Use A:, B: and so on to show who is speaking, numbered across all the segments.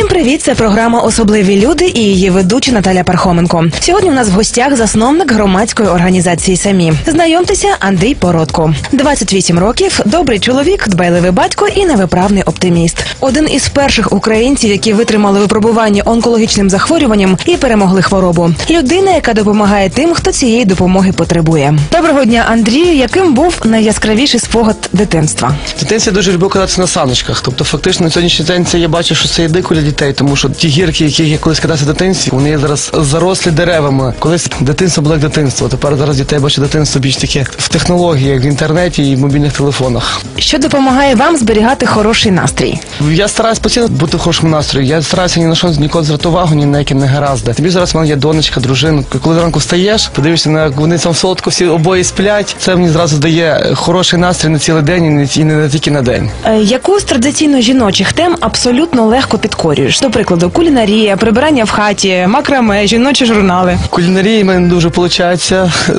A: Всім привіт! Це програма Особливі люди і її ведуча Наталя Пархоменко. Сьогодні у нас в гостях засновник громадської організації самі. Знайомтеся, Андрій Породко. 28 років, добрий чоловік, дбайливий батько і невиправний оптиміст. Один із перших українців, які витримали випробування онкологічним захворюванням і перемогли хворобу. Людина, яка допомагає тим, хто цієї допомоги потребує. Доброго дня, Андрію. Яким був найяскравіший спогад дитинства?
B: В дитинстві я дуже люблю кататися на саночках. Тобто, фактично на сьогоднішній день це я бачу, що це є дико для дітей, тому що ті гірки, які я колись катався в дитинстві, вони зараз зарослі деревами. Колись дитинство було як дитинство. Тепер зараз дітей бачу дитинство більш таке в технологіях, в інтернеті і в мобільних телефонах.
A: Що допомагає вам зберігати хороший настрій?
B: Я стараюсь постійно бути в хорошому настрої. Я стараюся ні на що ніколи звертати увагу, ні на які не гаразди. Тобі зараз в мене є донечка, дружина. Коли зранку встаєш, подивишся на вони там солодко всі обоє сплять. Це мені зразу дає хороший настрій на цілий день і не, і не тільки на день.
A: Е, Яку з традиційно жіночих тем абсолютно легко підкорюєш? До прикладу, кулінарія, прибирання в хаті, макраме, жіночі журнали.
B: Кулінарії в мене дуже виходить.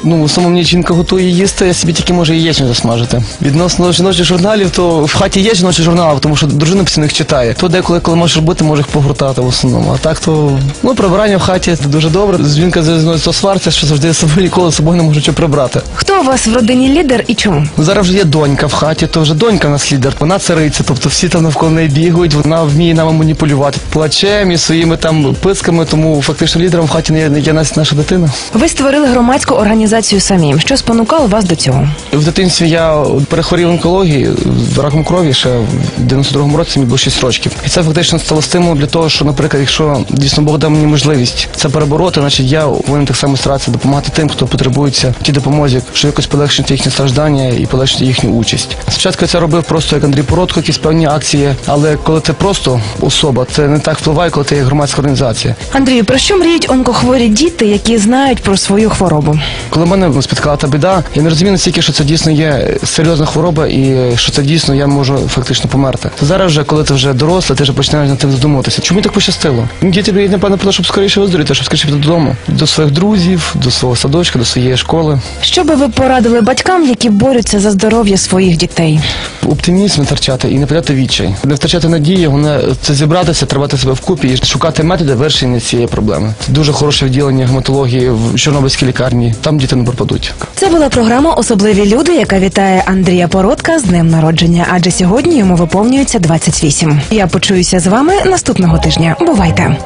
B: Ну, в основному мені жінка готує їсти, я собі тільки можу яєчню засмажити. Відносно жіночих журналів, то в хаті є жіночі журнали, тому що дружина постійно їх читає. То деколи, коли можеш робити, може їх погортати в основному. А так то ну прибирання в хаті це дуже добре. Жінка з сварця, що завжди собою ніколи з собою не може що прибрати.
A: Хто у вас в родині лідер і чому?
B: Зараз вже є донька в хаті, то вже донька в нас лідер, вона цариця, тобто всі там навколо неї бігають, вона вміє нами маніпулювати плачем і своїми там писками, тому фактично лідером в хаті не є, нас- наша дитина.
A: Ви створили громадську організацію самі. Що спонукало вас до цього?
B: В дитинстві я перехворів онкологією раком крові ще в 92-му році мені було 6 років. І це фактично стало стимулом для того, що, наприклад, якщо дійсно Бог дав мені можливість це перебороти, значить я повинен так само старатися допомагати тим, хто потребується в тій допомозі, щоб якось полегшити їхнє страждання і полегшити їхню участь. Спочатку я це робив просто як Андрій Породко, якісь певні акції, але коли ти просто особа, це не так впливає, коли ти є громадська організація.
A: Андрію, про що мріють онкохворі діти, які знають про свою хворобу?
B: Коли мене спіткала та біда, я не розумію настільки, що це дійсно є серйозна хвороба і що це дійсно я можу фактично померти. То зараз вже, коли ти вже дорослий, ти вже починаєш над тим задумуватися. Чому мені так пощастило? Діти б'ють, напевно, про те, щоб скоріше виздоріти, щоб скоріше піти додому, до своїх друзів, до свого садочка, до своєї школи.
A: Що би ви порадили батькам, які борються за здоров'я своїх дітей?
B: Оптимізм не втрачати і не втрачати відчай, не втрачати надії, головне це зібратися, тримати себе вкупі і шукати методи вирішення цієї проблеми. Це дуже хороше відділення гематології в Чорнобильській лікарні. Там діти не пропадуть.
A: Це була програма Особливі люди, яка вітає Андрія Породка з днем народження. Адже сьогодні йому виповнюється 28. Я почуюся з вами наступного тижня. Бувайте!